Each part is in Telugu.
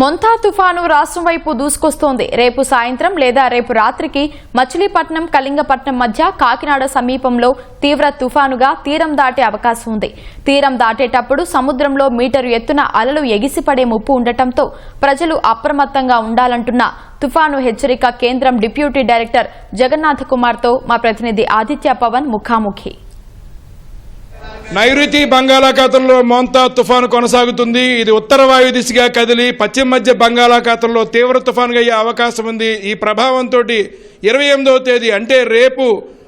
మొంతా తుఫాను రాష్ట్రం వైపు దూసుకొస్తోంది. రేపు సాయంత్రం లేదా రేపు రాత్రికి మచిలీపట్నం కళింగపట్నం మధ్య కాకినాడ సమీపంలో తీవ్ర తుఫానుగా తీరం దాటే అవకాశం ఉంది. తీరం దాటేటప్పుడు సముద్రంలో మీటరు ఎత్తున అలలు ఎగిసిపడే ముప్పు ఉండటంతో ప్రజలు అప్రమత్తంగా ఉండాలంటున్న తుఫాను హెచ్చరిక కేంద్రం డిప్యూటీ డైరెక్టర్ జగన్నాథ్ కుమార్తో మా ప్రతినిధి ఆదిత్య పవన్ ముఖాముఖి. నైరుతి బంగాళాఖాతంలో మోంతా తుఫాను కొనసాగుతుంది. ఇది ఉత్తర వాయు దిశగా కదిలి పశ్చిమ మధ్య బంగాళాఖాతంలో తీవ్ర తుఫానుగా అయ్యే అవకాశం ఉంది. ఈ ప్రభావంతో ఇరవై ఎనిమిదవ తేదీ అంటే రేపు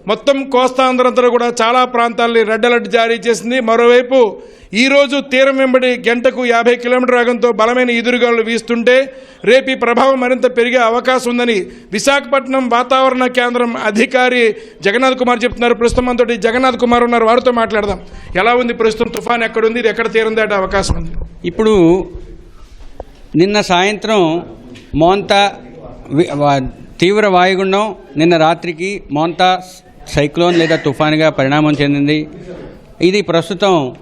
మొత్తం కోస్తాంధ్రంతో కూడా చాలా ప్రాంతాల్ని రెడ్ అలర్ట్ జారీ చేసింది. మరోవైపు ఈరోజు తీరం వెంబడి గంటకు యాభై కిలోమీటర్ వేగంతో బలమైన ఎదురుగాలు వీస్తుంటే రేపు ఈ ప్రభావం మరింత పెరిగే అవకాశం ఉందని విశాఖపట్నం వాతావరణ కేంద్రం అధికారి జగన్నాథ్ కుమార్ చెప్తున్నారు. ప్రస్తుతం మనతో జగన్నాథ్ కుమార్ ఉన్నారు. వారితో మాట్లాడదాం. ఎలా ఉంది? ప్రస్తుతం తుఫాన్ ఎక్కడుంది ఇది ఎక్కడ తీరం దాటే అవకాశం ఉంది? ఇప్పుడు నిన్న సాయంత్రం మోంతా తీవ్ర వాయుగుండం నిన్న రాత్రికి మోంతా సైక్లోన్ లేదా తుఫాన్గా పరిణామం చెందింది. ఇది ప్రస్తుతం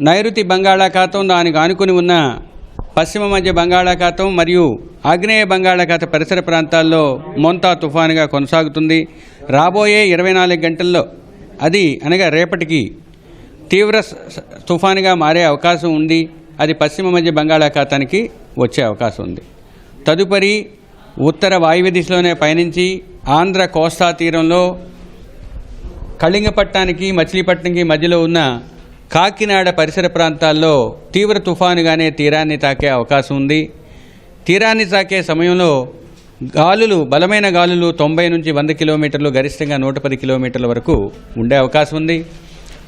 నైరుతి బంగాళాఖాతం దానికి ఆనుకుని ఉన్న పశ్చిమ మధ్య బంగాళాఖాతం మరియు ఆగ్నేయ బంగాళాఖాత పరిసర ప్రాంతాల్లో మోంతా తుఫానుగా కొనసాగుతుంది. రాబోయే ఇరవై నాలుగు గంటల్లో అది అనగా రేపటికి తీవ్ర స- తుఫానుగా మారే అవకాశం ఉంది. అది పశ్చిమ మధ్య బంగాళాఖాతానికి వచ్చే అవకాశం ఉంది. తదుపరి ఉత్తర వాయువ్య దిశలోనే పయనించి ఆంధ్ర కోస్తా తీరంలో కళింగపట్నానికి మచిలీపట్నంకి మధ్యలో ఉన్న కాకినాడ పరిసర ప్రాంతాల్లో తీవ్ర తుఫానుగానే తీరాన్ని తాకే అవకాశం ఉంది. తీరాన్ని తాకే సమయంలో గాలులు బలమైన గాలులు తొంభై నుంచి వంద కిలోమీటర్లు గరిష్టంగా నూట పది కిలోమీటర్ల వరకు ఉండే అవకాశం ఉంది.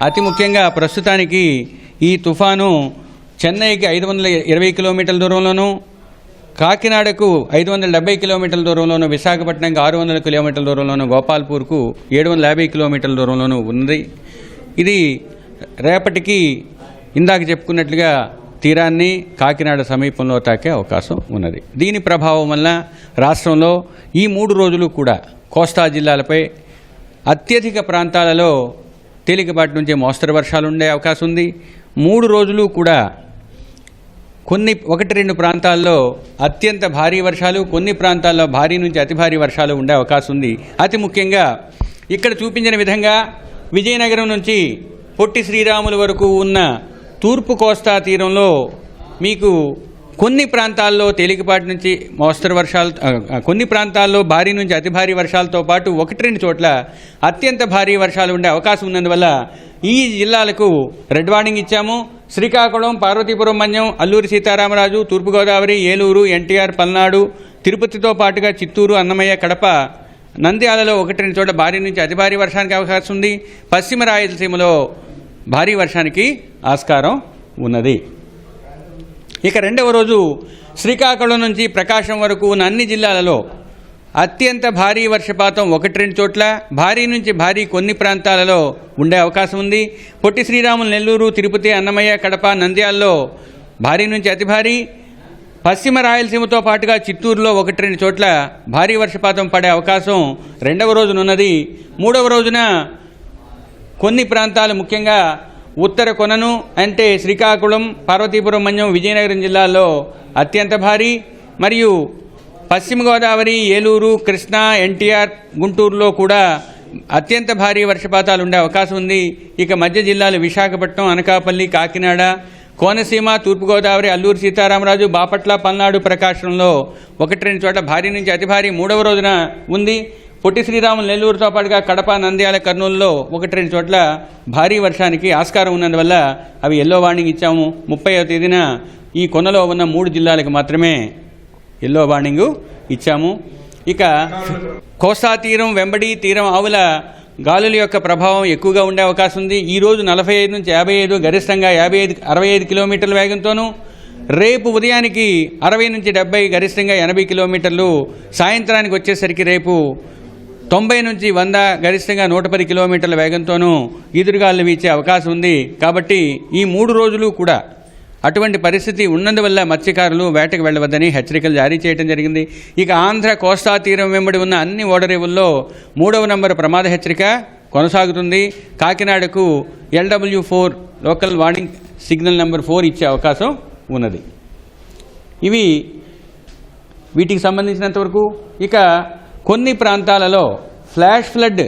అతి ముఖ్యంగా ప్రస్తుతానికి ఈ తుఫాను చెన్నైకి ఐదు వందల ఇరవై కిలోమీటర్ల దూరంలోనూ కాకినాడకు ఐదు వందల డెబ్బై కిలోమీటర్ల దూరంలోను విశాఖపట్నంకి ఆరు వందల కిలోమీటర్ల దూరంలోను గోపాల్పూర్కు ఏడు వందల యాభై కిలోమీటర్ల దూరంలోనూ ఉంది ఇది రేపటికి ఇందాక చెప్పుకున్నట్లుగా తీరాన్ని కాకినాడ సమీపంలో తాకే అవకాశం ఉన్నది. దీని ప్రభావం వల్ల రాష్ట్రంలో ఈ మూడు రోజులు కూడా కోస్తా జిల్లాలపై అత్యధిక ప్రాంతాలలో తేలికపాటి నుంచి మోస్తరు వర్షాలు ఉండే అవకాశం ఉంది. మూడు రోజులు కూడా కొన్ని ఒకటి రెండు ప్రాంతాల్లో అత్యంత భారీ వర్షాలు కొన్ని ప్రాంతాల్లో భారీ నుంచి అతి భారీ వర్షాలు ఉండే అవకాశం ఉంది. అతి ముఖ్యంగా ఇక్కడ చూపించిన విధంగా విజయనగరం నుంచి పొట్టి శ్రీరాములు వరకు ఉన్న తూర్పు కోస్తా తీరంలో మీకు కొన్ని ప్రాంతాల్లో తేలికపాటి నుంచి మోస్తరు వర్షాలు కొన్ని ప్రాంతాల్లో భారీ నుంచి అతి భారీ వర్షాలతో పాటు ఒకటి రెండు చోట్ల అత్యంత భారీ వర్షాలు ఉండే అవకాశం ఉన్నందువల్ల ఈ జిల్లాలకు రెడ్ వార్నింగ్ ఇచ్చాము. శ్రీకాకుళం పార్వతీపురం మన్యం అల్లూరి సీతారామరాజు తూర్పుగోదావరి ఏలూరు ఎన్టీఆర్ పల్నాడు తిరుపతితో పాటుగా చిత్తూరు అన్నమయ్య కడప. నంద్యాలలో ఒకటి రెండు చోట్ల భారీ నుంచి అతి భారీ వర్షానికి అవకాశం ఉంది. పశ్చిమ రాయలసీమలో భారీ వర్షానికి ఆస్కారం ఉన్నది. ఇక రెండవ రోజు శ్రీకాకుళం నుంచి ప్రకాశం వరకు ఉన్న అన్ని జిల్లాలలో అత్యంత భారీ వర్షపాతం ఒకటి రెండు చోట్ల భారీ నుంచి భారీ కొన్ని ప్రాంతాలలో ఉండే అవకాశం ఉంది. పొట్టి శ్రీరాములు నెల్లూరు తిరుపతి అన్నమయ్య కడప నంద్యాలలో భారీ నుంచి అతి భారీ. పశ్చిమ రాయలసీమతో పాటుగా చిత్తూరులో ఒకటి రెండు చోట్ల భారీ వర్షపాతం పడే అవకాశం రెండవ రోజునున్నది. మూడవ రోజున కొన్ని ప్రాంతాలు ముఖ్యంగా ఉత్తర కొనను అంటే శ్రీకాకుళం పార్వతీపురం మన్యం విజయనగరం జిల్లాల్లో అత్యంత భారీ. మరియు పశ్చిమ గోదావరి ఏలూరు కృష్ణా ఎన్టీఆర్ గుంటూరులో కూడా అత్యంత భారీ వర్షపాతాలు ఉండే అవకాశం ఉంది. ఇక మధ్య జిల్లాలు విశాఖపట్నం అనకాపల్లి కాకినాడ కోనసీమ తూర్పుగోదావరి అల్లూరు సీతారామరాజు బాపట్ల పల్నాడు ప్రకాశంలో ఒకటి రెండు చోట్ల భారీ నుంచి అతి భారీ మూడవ రోజున ఉంది. పొట్టి శ్రీరాములు నెల్లూరుతో పాటుగా కడప నంద్యాల కర్నూలులో ఒకటి రెండు చోట్ల భారీ వర్షానికి ఆస్కారం ఉన్నందువల్ల అవి ఎల్లో వార్నింగ్ ఇచ్చాము. ముప్పైవ తేదీన ఈ కొనలో ఉన్న మూడు జిల్లాలకు మాత్రమే ఎల్లో వార్నింగు ఇచ్చాము. ఇక కోస్తా తీరం వెంబడి తీరం ఆవుల గాలుల యొక్క ప్రభావం ఎక్కువగా ఉండే అవకాశం ఉంది. ఈ రోజు నలభై ఐదు నుంచి యాభై ఐదు గరిష్టంగా యాభై ఐదు అరవై ఐదు కిలోమీటర్ల వేగంతోనూ రేపు ఉదయానికి అరవై నుంచి డెబ్బై గరిష్టంగా ఎనభై కిలోమీటర్లు సాయంత్రానికి వచ్చేసరికి రేపు తొంభై నుంచి వంద గరిష్టంగా నూట పది కిలోమీటర్ల వేగంతోనూ ఈదురుగాలు వీచే అవకాశం ఉంది. కాబట్టి ఈ మూడు రోజులు కూడా అటువంటి పరిస్థితి ఉన్నందువల్ల మత్స్యకారులు వేటకు వెళ్ళవద్దని హెచ్చరికలు జారీ చేయడం జరిగింది. ఇక ఆంధ్ర కోస్తా తీరం వెంబడి ఉన్న అన్ని ఓడరేవుల్లో మూడవ నంబర్ ప్రమాద హెచ్చరిక కొనసాగుతుంది. కాకినాడకు LW four local warning signal number four ఇచ్చే అవకాశం ఉన్నది. ఇవి వీటికి సంబంధించినంతవరకు ఇక కొన్ని ప్రాంతాలలో ఫ్లాష్ ఫ్లడ్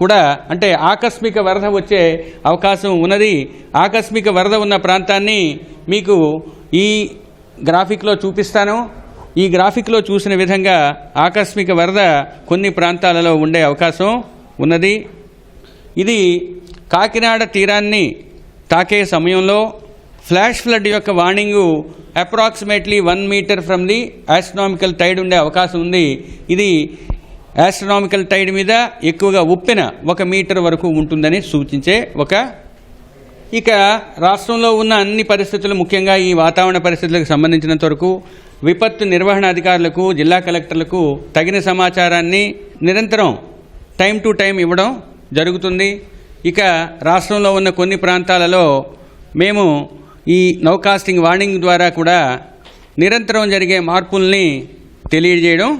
కూడా అంటే ఆకస్మిక వరద వచ్చే అవకాశం ఉన్నది. ఆకస్మిక వరద ఉన్న ప్రాంతాన్ని మీకు ఈ గ్రాఫిక్లో చూపిస్తాను. ఈ గ్రాఫిక్లో చూసిన విధంగా ఆకస్మిక వరద కొన్ని ప్రాంతాలలో ఉండే అవకాశం ఉన్నది. ఇది కాకినాడ తీరాన్ని తాకే సమయంలో ఫ్లాష్ ఫ్లడ్ యొక్క warning approximately one metre from the astronomical tide ఉండే అవకాశం ఉంది. ఇది యాస్ట్రనామికల్ టైడ్ మీద ఎక్కువగా ఉప్పెన ఒక మీటర్ వరకు ఉంటుందని సూచించే ఒక ఇక రాష్ట్రంలో ఉన్న అన్ని పరిస్థితులు ముఖ్యంగా ఈ వాతావరణ పరిస్థితులకు సంబంధించినంత వరకు విపత్తు నిర్వహణ అధికారులకు జిల్లా కలెక్టర్లకు తగిన సమాచారాన్ని నిరంతరం టైం టు టైం ఇవ్వడం జరుగుతుంది. ఇక రాష్ట్రంలో ఉన్న కొన్ని ప్రాంతాలలో మేము ఈ నౌకాస్టింగ్ వార్నింగ్ ద్వారా కూడా నిరంతరం జరిగే మార్పుల్ని తెలియజేయడం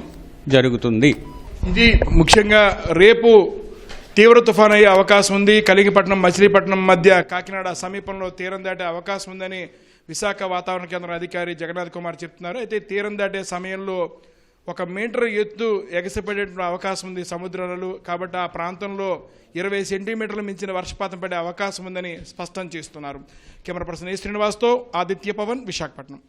జరుగుతుంది. ఇది ముఖ్యంగా రేపు తీవ్ర తుఫాన్ అయ్యే అవకాశం ఉంది. కలిగిపట్నం మచిలీపట్నం మధ్య కాకినాడ సమీపంలో తీరం దాటే అవకాశం ఉందని విశాఖ వాతావరణ కేంద్రం అధికారి జగన్నాథ్ కుమార్ చెప్తున్నారు. అయితే తీరం దాటే సమయంలో ఒక మీటర్ ఎత్తు ఎగసిపడే అవకాశం ఉంది సముద్రాలలో. కాబట్టి ఆ ప్రాంతంలో ఇరవై సెంటీమీటర్లు మించిన వర్షపాతం పడే అవకాశం ఉందని స్పష్టం చేస్తున్నారు. కెమెరా పర్సన్ ఏ శ్రీనివాస్తో ఆదిత్య పవన్ విశాఖపట్నం.